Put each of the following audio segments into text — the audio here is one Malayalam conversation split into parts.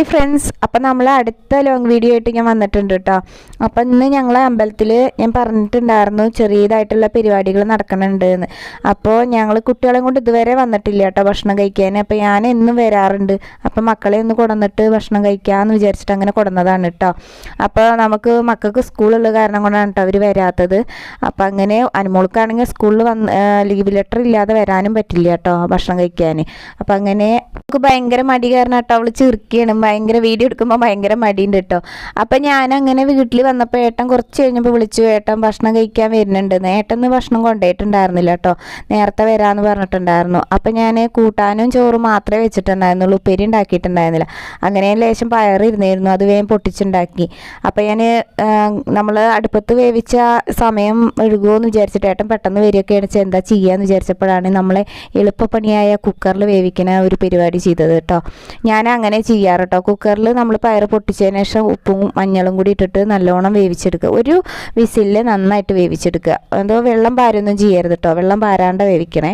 ഫ്രണ്ട്സ് അപ്പം നമ്മൾ അടുത്ത ലോങ് വീഡിയോ ആയിട്ട് ഞാൻ വന്നിട്ടുണ്ട് കേട്ടോ അപ്പം ഇന്ന് ഞങ്ങളെ അമ്പലത്തിൽ ഞാൻ പറഞ്ഞിട്ടുണ്ടായിരുന്നു ചെറിയതായിട്ടുള്ള പരിപാടികൾ നടക്കുന്നുണ്ട് എന്ന് അപ്പോൾ ഞങ്ങൾ കുട്ടികളെ കൊണ്ട് ഇതുവരെ വന്നിട്ടില്ല കേട്ടോ ഭക്ഷണം കഴിക്കാൻ അപ്പോൾ ഞാൻ എന്നും വരാറുണ്ട്. അപ്പം മക്കളെ ഒന്ന് കൊടന്നിട്ട് ഭക്ഷണം കഴിക്കാമെന്ന് വിചാരിച്ചിട്ട് അങ്ങനെ കൊടുന്നതാണ് കേട്ടോ അപ്പോൾ നമുക്ക് മക്കൾക്ക് സ്കൂളുള്ള കാരണം കൊണ്ടാണ് കേട്ടോ അവർ വരാത്തത്. അപ്പം അങ്ങനെ അനുമോൾക്കാണെങ്കിൽ സ്കൂളിൽ വന്ന് ലീവ് ലെറ്റർ ഇല്ലാതെ വരാനും പറ്റില്ല കേട്ടോ ഭക്ഷണം കഴിക്കാൻ അപ്പം അങ്ങനെ നമുക്ക് ഭയങ്കര മടി കാരണം കേട്ടോ അവൾ ചിരിക്കുകയാണ് ഭയങ്കര വീഡിയോ എടുക്കുമ്പോൾ ഭയങ്കര മടിയുണ്ട് കേട്ടോ അപ്പം ഞാൻ അങ്ങനെ വീട്ടിൽ വന്നപ്പോൾ ഏട്ടൻ കുറച്ച് കഴിഞ്ഞപ്പോൾ വിളിച്ചു ഏട്ടൻ ഭക്ഷണം കഴിക്കാൻ വരുന്നുണ്ട്. ഏട്ടൻ ഭക്ഷണം കൊണ്ടുപോയിട്ടുണ്ടായിരുന്നില്ല കേട്ടോ നേരത്തെ വരാമെന്ന് പറഞ്ഞിട്ടുണ്ടായിരുന്നു. അപ്പം ഞാൻ കൂട്ടാനും ചോറും മാത്രമേ വെച്ചിട്ടുണ്ടായിരുന്നുള്ളൂ. ഉപ്പേരി ഉണ്ടാക്കിയിട്ടുണ്ടായിരുന്നില്ല. അങ്ങനെ ലേശം പയറിരുന്നായിരുന്നു അത് വേഗം പൊട്ടിച്ചുണ്ടാക്കി. അപ്പം ഞാൻ നമ്മൾ അടുപ്പത്ത് വേവിച്ച സമയം ഒഴുകുമെന്ന് വിചാരിച്ചിട്ട് ഏട്ടൻ പെട്ടെന്ന് വരികയൊക്കെ അടിച്ച് എന്താ ചെയ്യാന്ന് വിചാരിച്ചപ്പോഴാണ് നമ്മളെ എളുപ്പപ്പണിയായ കുക്കറിൽ വേവിക്കുന്ന ഒരു പരിപാടി ചെയ്തത് കേട്ടോ ഞാൻ അങ്ങനെ ചെയ്യാറ് കേട്ടോ കുക്കറിൽ നമ്മൾ പയർ പൊട്ടിച്ചതിന് ശേഷം ഉപ്പും മഞ്ഞളും കൂടി ഇട്ടിട്ട് നല്ലോണം വേവിച്ചെടുക്കുക. ഒരു വിസിലിൽ നന്നായിട്ട് വേവിച്ചെടുക്കുക. എന്തോ വെള്ളം പാരൊന്നും ചെയ്യരുത് കേട്ടോ വെള്ളം പാരാണ്ട് വേവിക്കണേ.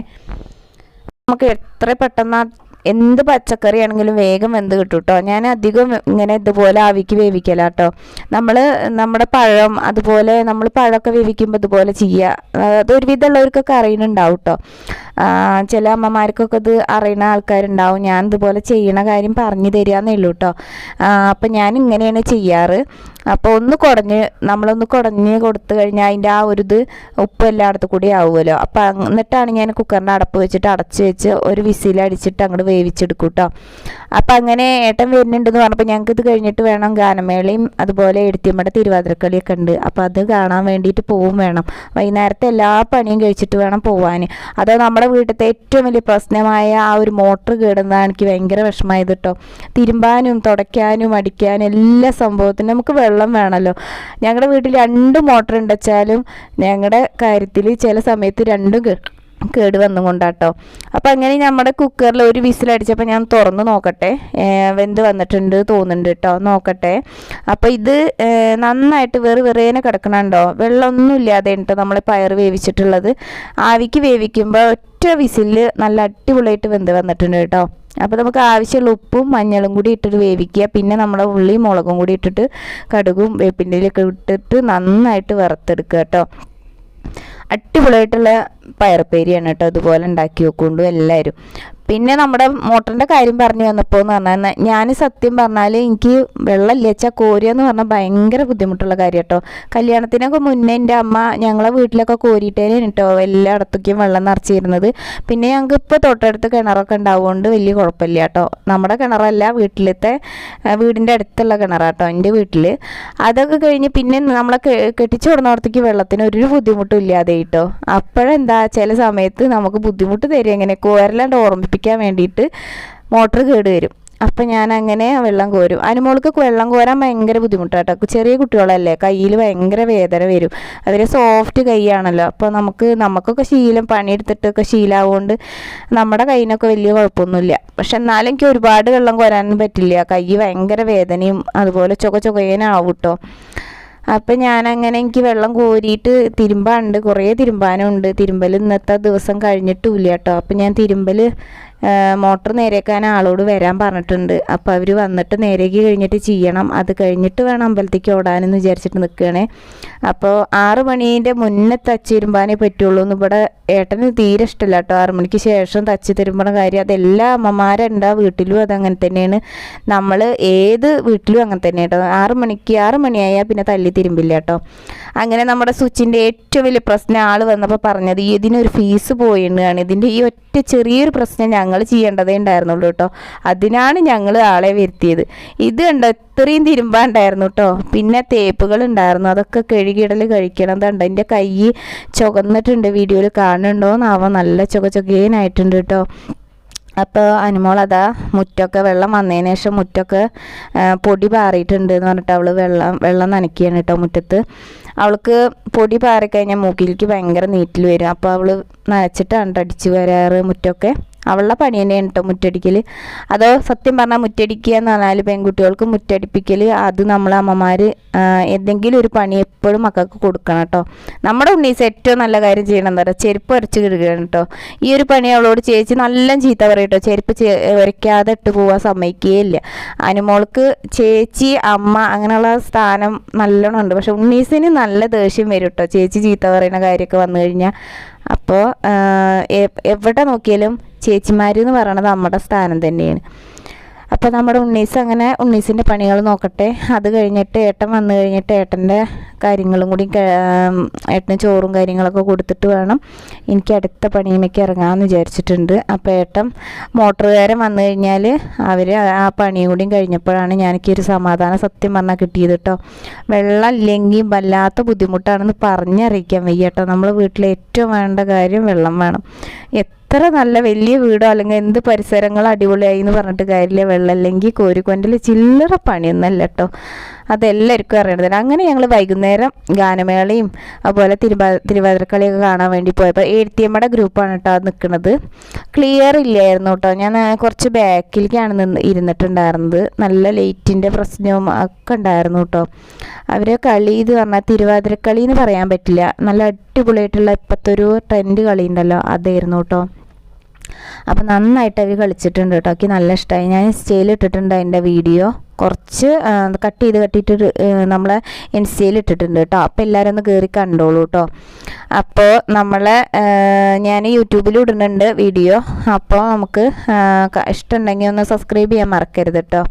നമുക്ക് എത്ര പെട്ടെന്ന് എന്ത് പച്ചക്കറി ആണെങ്കിലും വേഗം വെന്ത് കിട്ടും കേട്ടോ ഞാൻ അധികം ഇങ്ങനെ ഇതുപോലെ ആവിക്ക് വേവിക്കല കേട്ടോ നമ്മൾ നമ്മുടെ പഴം അതുപോലെ നമ്മൾ പഴമൊക്കെ വേവിക്കുമ്പോൾ ഇതുപോലെ ചെയ്യുക. അത് ഒരുവിധമുള്ളവർക്കൊക്കെ അറിയുന്നുണ്ടാവും കേട്ടോ ചില അമ്മമാർക്കൊക്കെ ഇത് അറിയുന്ന ആൾക്കാരുണ്ടാവും. ഞാൻ ഇതുപോലെ ചെയ്യണ കാര്യം പറഞ്ഞു തരികയെന്നേ ഉള്ളൂ കേട്ടോ അപ്പം ഞാൻ ഇങ്ങനെയാണ് ചെയ്യാറ്. അപ്പോൾ ഒന്ന് കുടഞ്ഞ് നമ്മളൊന്ന് കുടഞ്ഞ് കൊടുത്തു കഴിഞ്ഞാൽ അതിന്റെ ആ ഒരു ഇത് ഉപ്പ് എല്ലായിടത്തും കൂടി ആവുമല്ലോ. അപ്പം എന്നിട്ടാണ് ഞാൻ കുക്കറിന്റെ അടപ്പ് വെച്ചിട്ട് അടച്ച് വെച്ച് ഒരു വിസിൽ അടിച്ചിട്ട് അങ്ങോട്ട് വേവിച്ചെടുക്കും കേട്ടോ അപ്പം അങ്ങനെ ഏട്ടൻ വരുന്നുണ്ടെന്ന് പറഞ്ഞപ്പോൾ ഞങ്ങൾക്ക് ഇത് കഴിഞ്ഞിട്ട് വേണം ഗാനമേളയും അതുപോലെ എഴുത്തിയമ്മയുടെ തിരുവാതിരക്കളിയൊക്കെ ഉണ്ട്. അപ്പോൾ അത് കാണാൻ വേണ്ടിയിട്ട് പോവും വേണം. വൈകുന്നേരത്തെ എല്ലാ പണിയും കഴിച്ചിട്ട് വേണം പോവാൻ അതോ നമ്മുടെ വീട്ടിലത്തെ ഏറ്റവും വലിയ പ്രശ്നമായ ആ ഒരു മോട്ടർ കേടുന്നതാണ് എനിക്ക് ഭയങ്കര വിഷമമായത് കേട്ടോ തിരുമ്പാനും തുടയ്ക്കാനും അടിക്കാനും എല്ലാ സംഭവത്തിനും നമുക്ക് വെള്ളം വേണമല്ലോ ഞങ്ങളുടെ വീട്ടിൽ രണ്ട് മോട്ടർ ഉണ്ടെച്ചാലും ഞങ്ങളുടെ കാര്യത്തിൽ ചില സമയത്ത് രണ്ടും കേട് വന്നുകൊണ്ടാട്ടോ. അപ്പം അങ്ങനെ നമ്മുടെ കുക്കറിൽ ഒരു വിസിലടിച്ചപ്പോൾ ഞാൻ തുറന്ന് നോക്കട്ടെ. വെന്ത് വന്നിട്ടുണ്ട് തോന്നുന്നുണ്ട് കേട്ടോ നോക്കട്ടെ. അപ്പോൾ ഇത് നന്നായിട്ട് വെറു വെറേനെ കിടക്കണുണ്ടോ? വെള്ളമൊന്നും ഇല്ലാതെ കേട്ടോ നമ്മൾ പയർ വേവിച്ചിട്ടുള്ളത്. ആവിക്ക് വേവിക്കുമ്പോൾ ഒറ്റ വിസിലിൽ നല്ല അടിപൊളിയായിട്ട് വെന്ത് വന്നിട്ടുണ്ട് കേട്ടോ അപ്പോൾ നമുക്ക് ആവശ്യമുള്ള ഉപ്പും മഞ്ഞളും കൂടി ഇട്ടിട്ട് വേവിക്കുക. പിന്നെ നമ്മുടെ ഉള്ളിയും മുളകും കൂടി ഇട്ടിട്ട് കടുകും വേപ്പിന്റെ ഇട്ടിട്ട് നന്നായിട്ട് വറുത്തെടുക്കുക കേട്ടോ അടിപൊളിയായിട്ടുള്ള പയർപ്പേരിയാണ് കേട്ടോ ഇതുപോലെ ഉണ്ടാക്കി വെക്കൊണ്ടു എല്ലാവരും. പിന്നെ നമ്മുടെ മോട്ടറിന്റെ കാര്യം പറഞ്ഞു വന്നപ്പോൾ എന്ന് പറഞ്ഞാൽ ഞാൻ സത്യം പറഞ്ഞാൽ എനിക്ക് വെള്ളമില്ല വെച്ചാൽ കോരുക എന്ന് പറഞ്ഞാൽ ഭയങ്കര ബുദ്ധിമുട്ടുള്ള കാര്യം കേട്ടോ കല്യാണത്തിനൊക്കെ മുന്നേ എന്റെ അമ്മ ഞങ്ങളെ വീട്ടിലൊക്കെ കോരിയിട്ടേനെ കേട്ടോ എല്ലായിടത്തേക്കും വെള്ളം നിറച്ചിരുന്നത്. പിന്നെ ഞങ്ങൾക്ക് ഇപ്പോൾ തൊട്ടടുത്ത് കിണറൊക്കെ ഉണ്ടാവുകൊണ്ട് വലിയ കുഴപ്പമില്ല കേട്ടോ നമ്മുടെ കിണറല്ല വീട്ടിലത്തെ വീടിന്റെ അടുത്തുള്ള കിണറാട്ടോ എന്റെ വീട്ടിൽ അതൊക്കെ കഴിഞ്ഞ് പിന്നെ നമ്മളെ കെട്ടിച്ചു കൊടുന്നോടത്തേക്ക് വെള്ളത്തിന് ഒരു ബുദ്ധിമുട്ടും ഇല്ലാതെ കേട്ടോ അപ്പോഴെന്താ ചില സമയത്ത് നമുക്ക് ബുദ്ധിമുട്ട് തരും. എങ്ങനെ കോരലാണ്ട് ഓർമ്മിപ്പിക്കാൻ വേണ്ടിയിട്ട് മോട്ടർ കേട് വരും. അപ്പം ഞാൻ അങ്ങനെ വെള്ളം കോരും. അനുമോൾക്ക് വെള്ളം കോരാൻ ഭയങ്കര ബുദ്ധിമുട്ടാട്ടോ. ചെറിയ കുട്ടികളല്ലേ കയ്യിൽ ഭയങ്കര വേദന വരും. അവർ സോഫ്റ്റ് കൈയാണല്ലോ. അപ്പോൾ നമുക്ക് നമുക്കൊക്കെ ശീലം പണിയെടുത്തിട്ടൊക്കെ ശീലമാവുകൊണ്ട് നമ്മുടെ കയ്യിനൊക്കെ വലിയ കുഴപ്പമൊന്നുമില്ല. പക്ഷെ എന്നാലും എനിക്ക് ഒരുപാട് വെള്ളം കോരാനും പറ്റില്ല. കൈ ഭയങ്കര വേദനയും അതുപോലെ ചൊക ചൊകയനാവും കേട്ടോ അപ്പം ഞാൻ എനിക്ക് വെള്ളം കോരിയിട്ട് തിരുമ്പാണ്ട് കുറേ തിരുമ്പാനുണ്ട്. തിരുമ്പൽ ഇന്നത്തെ ദിവസം കഴിഞ്ഞിട്ടുമില്ല കേട്ടോ അപ്പം ഞാൻ തിരുമ്പൽ മോട്ടർ നേരെയാക്കാൻ ആളോട് വരാൻ പറഞ്ഞിട്ടുണ്ട്. അപ്പോൾ അവർ വന്നിട്ട് നേരേക്ക് കഴിഞ്ഞിട്ട് ചെയ്യണം. അത് കഴിഞ്ഞിട്ട് വേണം അമ്പലത്തേക്ക് ഓടാനെന്ന് വിചാരിച്ചിട്ട് നിൽക്കുകയാണേ അപ്പോൾ ആറ് മണീന്റെ മുന്നേ തച്ച് തിരുമ്പാനേ പറ്റുള്ളൂ എന്ന് ഇവിടെ ഏട്ടന് തീരെ ഇഷ്ടമല്ല കേട്ടോ. ആറ് മണിക്ക് ശേഷം തച്ച് തിരുമ്പണ കാര്യം അതെല്ലാ അമ്മമാരുണ്ടാ വീട്ടിലും അതങ്ങനെ തന്നെയാണ്. നമ്മൾ ഏത് വീട്ടിലും അങ്ങനെ തന്നെ കേട്ടോ. ആറ് മണിക്ക് ആറ് മണിയായാൽ പിന്നെ തല്ലി തിരുമ്പില്ല കേട്ടോ. അങ്ങനെ നമ്മുടെ സ്വിച്ചിന്റെ ഏറ്റവും വലിയ പ്രശ്നം ആൾ വന്നപ്പോൾ പറഞ്ഞത് ഇതിനൊരു ഫീസ് പോയിട്ടാണ് ഇതിന്റെ ഈ ഒറ്റ ചെറിയൊരു പ്രശ്നം ഞങ്ങൾ ചെയ്യേണ്ടതേ ഉണ്ടായിരുന്നുള്ളൂ കേട്ടോ. അതിനാണ് ഞങ്ങൾ ആളെ വരുത്തിയത്. ഇത് കണ്ടോ ഇത്രയും തിരുമ്പാണ്ടായിരുന്നു കേട്ടോ. പിന്നെ തേപ്പുകൾ ഉണ്ടായിരുന്നു. അതൊക്കെ കഴുകിയിടൽ കഴിക്കണതുണ്ട് എന്റെ കൈ ചുവന്നിട്ടുണ്ട്. വീഡിയോയിൽ കാണുന്നുണ്ടോന്നാവാം? നല്ല ചുക ചുകേനായിട്ടുണ്ട് കേട്ടോ. അപ്പോൾ അനുമോൾ അതാ മുറ്റൊക്കെ വെള്ളം വന്നതിന് ശേഷം മുറ്റൊക്കെ പൊടി പാറിയിട്ടുണ്ട് എന്ന് പറഞ്ഞിട്ട് അവൾ വെള്ളം വെള്ളം നനയ്ക്കുകയാണ് കേട്ടോ മുറ്റത്ത്. അവൾക്ക് പൊടി പാറിക്കഴിഞ്ഞാൽ മൂക്കിലേക്ക് ഭയങ്കര നീറ്റിൽ വരും. അപ്പോൾ അവൾ നനച്ചിട്ടാണ് ട്ടോ അടിച്ച് വരാറ് മുറ്റമൊക്കെ അവളുടെ പണി തന്നെയാണ് കേട്ടോ മുറ്റടിക്കൽ അതോ സത്യം പറഞ്ഞാൽ മുറ്റടിക്കുക എന്ന് പറഞ്ഞാൽ പെൺകുട്ടികൾക്ക് മുറ്റടിപ്പിക്കൽ അത് നമ്മളെ അമ്മമാർ എന്തെങ്കിലും ഒരു പണി എപ്പോഴും മക്കൾക്ക് കൊടുക്കണം കേട്ടോ നമ്മുടെ ഉണ്ണീസ് ഏറ്റവും നല്ല കാര്യം ചെയ്യണം എന്താ പറയുക ചെരുപ്പ് വരച്ച് കിടുകയാണ് കേട്ടോ ഈ ഒരു പണി അവളോട് ചേച്ചി നല്ല ചീത്ത പറയും കേട്ടോ ചെരുപ്പ് വരയ്ക്കാതെ ഇട്ട് പോകാൻ സമ്മതിക്കുകയില്ല അനുമോൾക്ക് ചേച്ചി അമ്മ അങ്ങനെയുള്ള സ്ഥാനം നല്ലോണം ഉണ്ട്. പക്ഷെ ഉണ്ണീസിന് നല്ല ദേഷ്യം വരും കേട്ടോ ചേച്ചി ചീത്ത പറയുന്ന കാര്യമൊക്കെ വന്നു കഴിഞ്ഞാൽ അപ്പോൾ എവിടെ നോക്കിയാലും ചേച്ചിമാർ എന്ന് പറയണത് നമ്മുടെ സ്ഥാനം തന്നെയാണ്. അപ്പോൾ നമ്മുടെ ഉണ്ണീസ് അങ്ങനെ ഉണ്ണീസിന്റെ പണികൾ നോക്കട്ടെ. അത് കഴിഞ്ഞിട്ട് ഏട്ടൻ വന്നു കഴിഞ്ഞിട്ട് ഏട്ടന്റെ കാര്യങ്ങളും കൂടി ഏട്ടന് ചോറും കാര്യങ്ങളൊക്കെ കൊടുത്തിട്ട് വേണം. എനിക്ക് അടുത്ത പണിയുമൊക്കെ ഇറങ്ങാമെന്ന് വിചാരിച്ചിട്ടുണ്ട്. അപ്പോൾ ഏട്ടൻ മോട്ടറുകാരൻ വന്നു കഴിഞ്ഞാൽ അവർ ആ പണിയും കൂടി കഴിഞ്ഞപ്പോഴാണ് ഞാനെനിക്ക് ഒരു സമാധാനം സത്യം പറഞ്ഞാൽ കിട്ടിയത് കേട്ടോ. വെള്ളം ഇല്ലെങ്കിൽ വല്ലാത്ത ബുദ്ധിമുട്ടാണെന്ന് പറഞ്ഞറിയിക്കാൻ വയ്യ കേട്ടോ. നമ്മൾ വീട്ടിൽ ഏറ്റവും വേണ്ട കാര്യം വെള്ളം വേണം. എത്ര നല്ല വലിയ വീടോ അല്ലെങ്കിൽ എന്ത് പരിസരങ്ങൾ അടിപൊളിയായി എന്ന് പറഞ്ഞിട്ട് കാര്യമില്ല. വെള്ളം അല്ലെങ്കിൽ കോരിക്കൊണ്ടിൽ ചില്ലറ പണിയൊന്നല്ല കേട്ടോ. അതെല്ലാവർക്കും അറിയണത് അങ്ങനെ ഞങ്ങൾ വൈകുന്നേരം ഗാനമേളയും അതുപോലെ തിരുവാ തിരുവാതിരക്കളിയൊക്കെ കാണാൻ വേണ്ടി പോയപ്പോൾ എഴുത്തിയമ്മയുടെ ഗ്രൂപ്പാണ് കേട്ടോ അത് നിൽക്കുന്നത്. ക്ലിയർ ഇല്ലായിരുന്നു കേട്ടോ. ഞാൻ കുറച്ച് ബാക്കിലേക്കാണ് നിന്ന് ഇരുന്നിട്ടുണ്ടായിരുന്നത്. നല്ല ലൈറ്റിന്റെ പ്രശ്നവും ഒക്കെ ഉണ്ടായിരുന്നു കേട്ടോ. അവർ കളി എന്ന് പറഞ്ഞാൽ തിരുവാതിരക്കളി എന്ന് പറയാൻ പറ്റില്ല. നല്ല അടിപൊളിയായിട്ടുള്ള ഇപ്പോഴത്തെ ഒരു ട്രെൻഡ് കളി ഉണ്ടല്ലോ. അതായിരുന്നു കേട്ടോ. അപ്പം നന്നായിട്ട് അവർ കളിച്ചിട്ടുണ്ട് കേട്ടോ. എനിക്ക് നല്ല ഇഷ്ടമായി ഞാൻ ഇൻസ്റ്റയിൽ ഇട്ടിട്ടുണ്ട് അതിന്റെ വീഡിയോ. കുറച്ച് കട്ട് ചെയ്ത് കട്ടിയിട്ട് നമ്മളെ ഇൻസ്റ്റയിൽ ഇട്ടിട്ടുണ്ട് കേട്ടോ. അപ്പോൾ എല്ലാവരും ഒന്ന് കയറി കണ്ടോളൂ കേട്ടോ. അപ്പോൾ നമ്മളെ ഞാൻ യൂട്യൂബിൽ ഇടുന്നുണ്ട് വീഡിയോ. അപ്പോൾ നമുക്ക് ഇഷ്ടമുണ്ടെങ്കിൽ ഒന്ന് സബ്സ്ക്രൈബ് ചെയ്യാൻ മറക്കരുത് കേട്ടോ.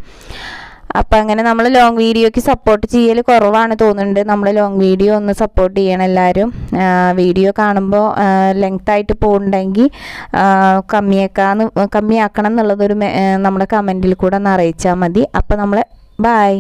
അപ്പം അങ്ങനെ നമ്മൾ ലോങ് വീഡിയോയ്ക്ക് സപ്പോർട്ട് ചെയ്യൽ കുറവാണ് തോന്നുന്നുണ്ട്. നമ്മൾ ലോങ് വീഡിയോ ഒന്ന് സപ്പോർട്ട് ചെയ്യണം എല്ലാവരും വീഡിയോ കാണുമ്പോൾ ലെങ്ത് ആയിട്ട് പോകുന്നുണ്ടെങ്കിൽ കമ്മിയാക്കാന്ന് കമ്മിയാക്കണം എന്നുള്ളതൊരു നമ്മുടെ കമന്റിൽ കൂടെ ഒന്ന് അറിയിച്ചാൽ മതി. അപ്പം നമ്മൾ ബായ്